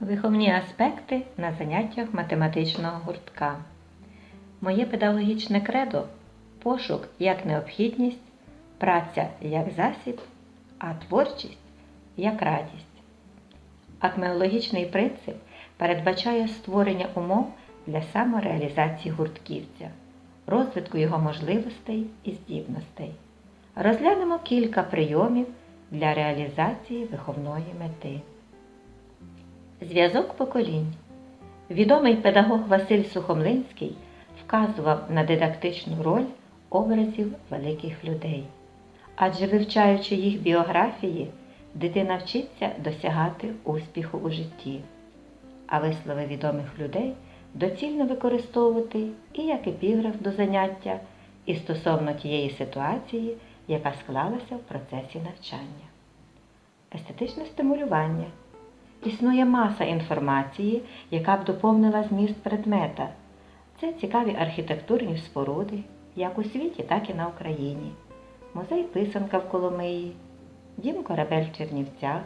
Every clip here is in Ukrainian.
Виховні аспекти на заняттях математичного гуртка. Моє педагогічне кредо пошук як необхідність, праця як засіб, а творчість як радість. Акмеологічний принцип передбачає створення умов для самореалізації гуртківця, розвитку його можливостей і здібностей. Розглянемо кілька прийомів для реалізації виховної мети. Зв'язок поколінь. Відомий педагог Василь Сухомлинський вказував на дидактичну роль образів великих людей. Адже вивчаючи їх біографії, дитина вчиться досягати успіху у житті, а вислови відомих людей доцільно використовувати і як епіграф до заняття, і стосовно тієї ситуації, яка склалася в процесі навчання. Естетичне стимулювання. Існує маса інформації, яка б доповнила зміст предмета. Це цікаві архітектурні споруди, як у світі, так і на Україні, музей писанка в Коломиї, дім корабель в Чернівцях.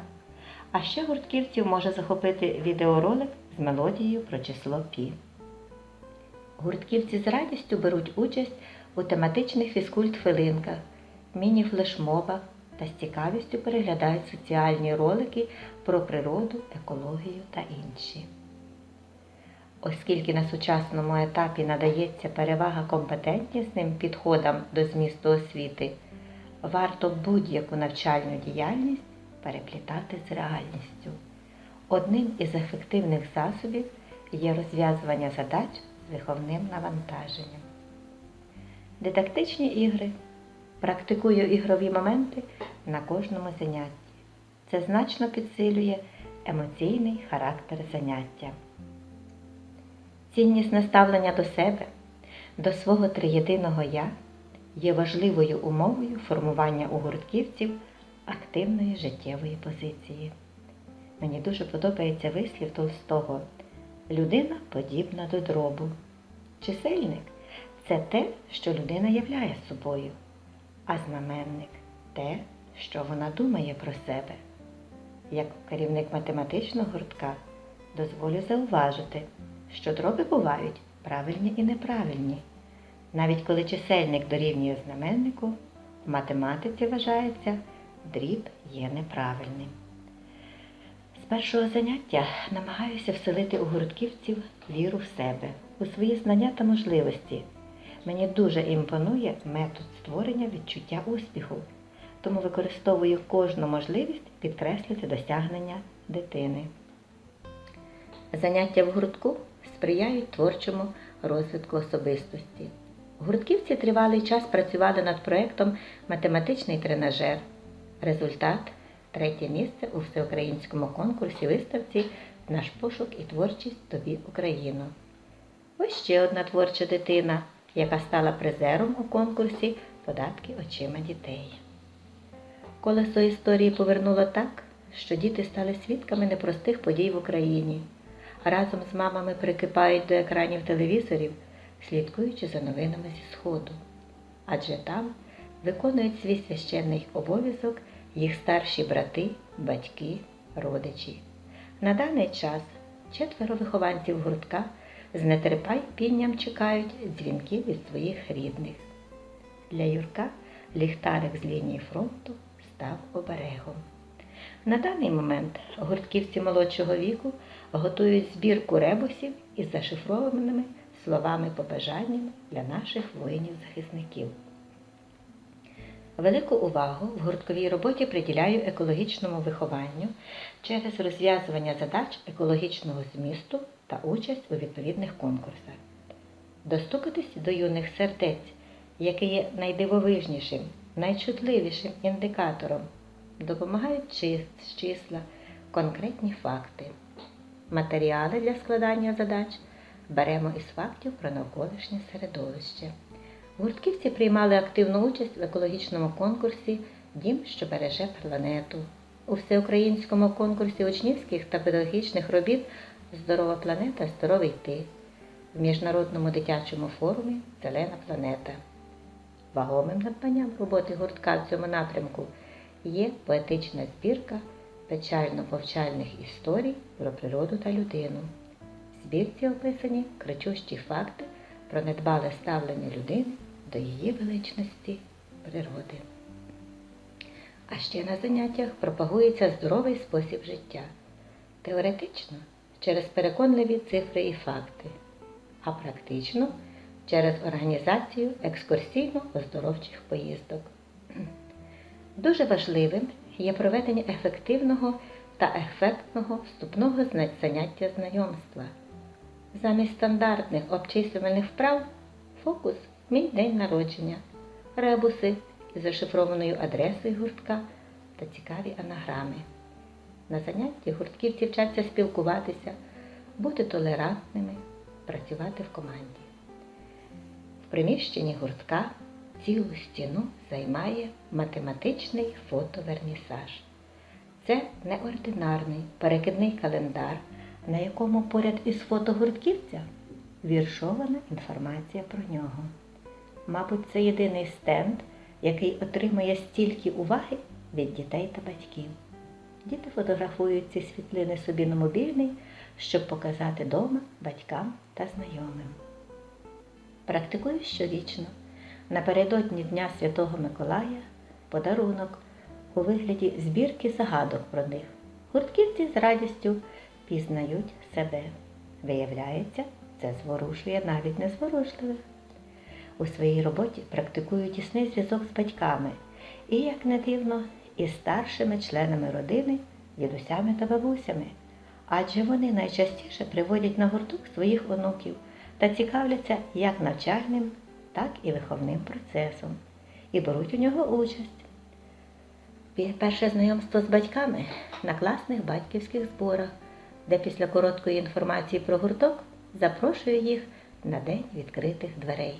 А ще гуртківців може захопити відеоролик з мелодією про число Пі. Гуртківці з радістю беруть участь у тематичних фізкульт-хвилинках, міні-флешмобах та з цікавістю переглядають соціальні ролики про природу, екологію та інші. Оскільки на сучасному етапі надається перевага компетентнісним підходам до змісту освіти, варто будь-яку навчальну діяльність переплітати з реальністю. Одним із ефективних засобів є розв'язування задач з виховним навантаженням. Дидактичні ігри. Практикую ігрові моменти на кожному занятті. Це значно підсилює емоційний характер заняття. Ціннісне ставлення до себе, до свого триєдиного я є важливою умовою формування у гуртківців активної життєвої позиції. Мені дуже подобається вислів Толстого Людина подібна до дробу. Чисельник це те, що людина являє собою, а знаменник те, що вона думає про себе. Як керівник математичного гуртка дозволю зауважити, що дроби бувають правильні і неправильні. Навіть коли чисельник дорівнює знаменнику, в математиці вважається дріб є неправильним. З першого заняття намагаюся вселити у гуртківців віру в себе, у свої знання та можливості. Мені дуже імпонує метод створення відчуття успіху, тому використовую кожну можливість підкреслити досягнення дитини. Заняття в гуртку сприяють творчому розвитку особистості. Гуртківці тривалий час працювали над проєктом Математичний тренажер. Результат третє місце у всеукраїнському конкурсі виставці Наш пошук і творчість тобі Україну. Ось ще одна творча дитина, яка стала призером у конкурсі Податки очима дітей. Колесо історії повернуло так, що діти стали свідками непростих подій в Україні. Разом з мамами прикипають до екранів телевізорів, слідкуючи за новинами зі Сходу. Адже там виконують свій священний обов'язок їх старші брати, батьки, родичі. На даний час четверо вихованців гуртка з нетерпінням чекають дзвінків від своїх рідних. Для Юрка ліхтарик з лінії фронту став оберегом. На даний момент гуртківці молодшого віку готують збірку ребусів із зашифрованими словами побажаннями для наших воїнів-захисників. Велику увагу в гуртковій роботі приділяю екологічному вихованню через розв'язування задач екологічного змісту та участь у відповідних конкурсах. Достукатись до юних сердець, яке є найдивовижнішим, найчутливішим індикатором, допомагають чис- числа, конкретні факти. Матеріали для складання задач беремо із фактів про навколишнє середовище. Гуртківці приймали активну участь в екологічному конкурсі Дім, що береже планету. У всеукраїнському конкурсі учнівських та педагогічних робіт Здорова планета, здоровий ти. В міжнародному дитячому форумі Зелена планета. Вагомим надбанням роботи гуртка в цьому напрямку є поетична збірка печально-повчальних історій про природу та людину. В збірці описані кричущі факти про недбале ставлення людини до її величності природи. А ще на заняттях пропагується здоровий спосіб життя. Теоретично через переконливі цифри і факти, а практично через організацію екскурсійно-оздоровчих поїздок. Дуже важливим є проведення ефективного та ефектного вступного заняття знайомства. Замість стандартних обчислювальних вправ фокус мій день народження, ребуси із зашифрованою адресою гуртка та цікаві анаграми. На занятті гуртківці вчаться спілкуватися, бути толерантними, працювати в команді. В приміщенні гуртка цілу стіну займає математичний фотовернісаж. Це неординарний перекидний календар, на якому поряд із фото гуртківця віршована інформація про нього. Мабуть, це єдиний стенд, який отримує стільки уваги від дітей та батьків. Діти фотографують ці світлини собі на мобільний, щоб показати дома батькам та знайомим. Практикую щорічно. Напередодні Дня Святого Миколая подарунок у вигляді збірки загадок про них. Гуртківці з радістю пізнають себе. Виявляється, це зворушує навіть незворушливих. У своїй роботі практикую тісний зв'язок з батьками і, як не дивно, із старшими членами родини, дідусями та бабусями, адже вони найчастіше приводять на гурток своїх онуків та цікавляться як навчальним, так і виховним процесом і беруть у нього участь. Перше знайомство з батьками на класних батьківських зборах, де після короткої інформації про гурток запрошую їх на день відкритих дверей.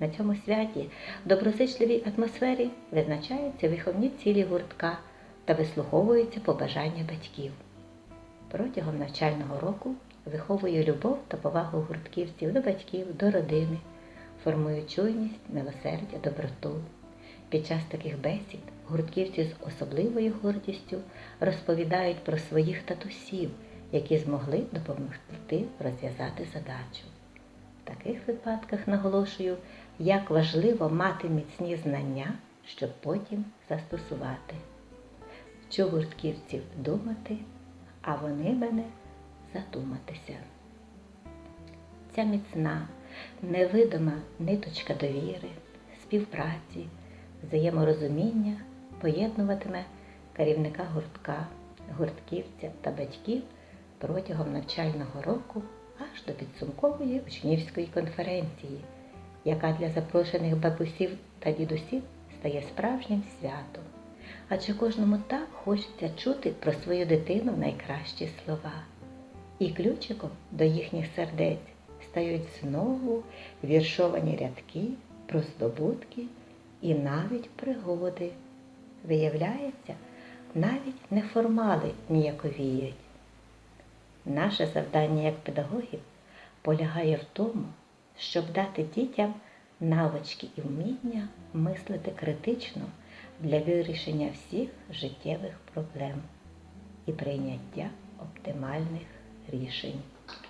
На цьому святі в доброзичливій атмосфері визначаються виховні цілі гуртка та вислуховуються побажання батьків. Протягом навчального року виховую любов та повагу гуртківців до батьків, до родини, формую чуйність, милосердя, доброту. Під час таких бесід гуртківці з особливою гордістю розповідають про своїх татусів, які змогли допомогти розв'язати задачу. В таких випадках наголошую, як важливо мати міцні знання, щоб потім застосувати. Вчу гуртківців думати, а вони мене задуматися. Ця міцна, невидима ниточка довіри, співпраці, взаєморозуміння поєднуватиме керівника гуртка, гуртківця та батьків протягом навчального року аж до підсумкової учнівської конференції, яка для запрошених бабусів та дідусів стає справжнім святом. Адже кожному так хочеться чути про свою дитину найкращі слова. І ключиком до їхніх сердець стають знову віршовані рядки про здобутки і навіть пригоди. Виявляється, навіть неформали ніяковіють. Наше завдання як педагогів полягає в тому, щоб дати дітям навички і вміння мислити критично для вирішення всіх життєвих проблем і прийняття оптимальних рішень.